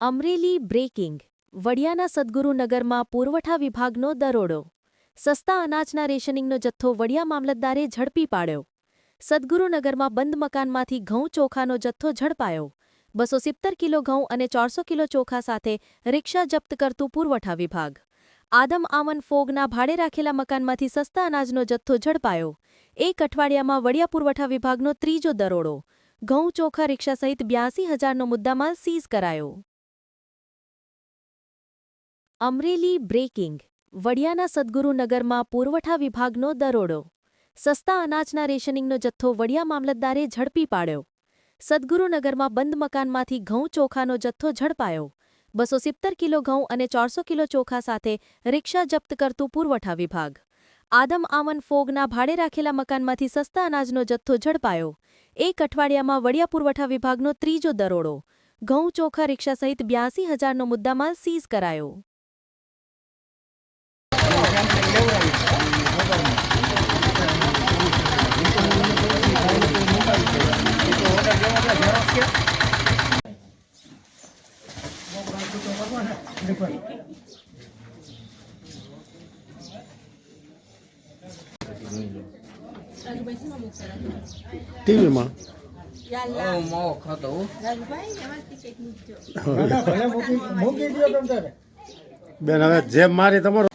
Amreli breaking, વડિયાના સદગુરુનગરમાં પુરવઠા વિભાગનો દરોડો, સસ્તા અનાજના રેશનિંગનો જથ્થો વડિયા મામલતદારે ઝડપી પાડ્યો. સદગુરુનગરમાં બંધ મકાનમાંથી ઘઉં ચોખાનો જથ્થો ઝડપાયો. બસો સિત્તેર કિલો ઘઉં અને ચારસો કિલો ચોખા સાથે રિક્ષા જપ્ત કરતું પુરવઠા વિભાગ. આદમ આમન ફોગના ભાડે રાખેલા મકાનમાંથી સસ્તા અનાજનો જથ્થો ઝડપાયો. એક અઠવાડિયામાં વડિયા પુરવઠા વિભાગનો ત્રીજો દરોડો. ઘઉં ચોખા રિક્ષા સહિત બ્યાસી હજારનો મુદ્દામાલ સીઝ કરાયો. અમરેલી બ્રેકિંગ, વડિયાના સદગુરુનગરમાં પુરવઠા વિભાગનો દરોડો, સસ્તા અનાજના રેશનિંગનો જથ્થો વડિયા મામલતદારે ઝડપી પાડ્યો. સદગુરુનગરમાં બંધ મકાનમાંથી ઘઉં ચોખાનો જથ્થો ઝડપાયો. બસો સિત્તેર કિલો ઘઉં અને ચારસો કિલો ચોખા સાથે રિક્ષા જપ્ત કરતું પુરવઠા વિભાગ. આદમ આમન ફોગના ભાડે રાખેલા મકાનમાંથી સસ્તા અનાજનો જથ્થો ઝડપાયો. એક અઠવાડિયામાં વડિયા પુરવઠા વિભાગનો ત્રીજો દરોડો. ઘઉં ચોખા રિક્ષા સહિત બ્યાસી હજારનો મુદ્દામાલ સીઝ કરાયો. ટીવીમાં? બેન હવે જેમ મારી તમારો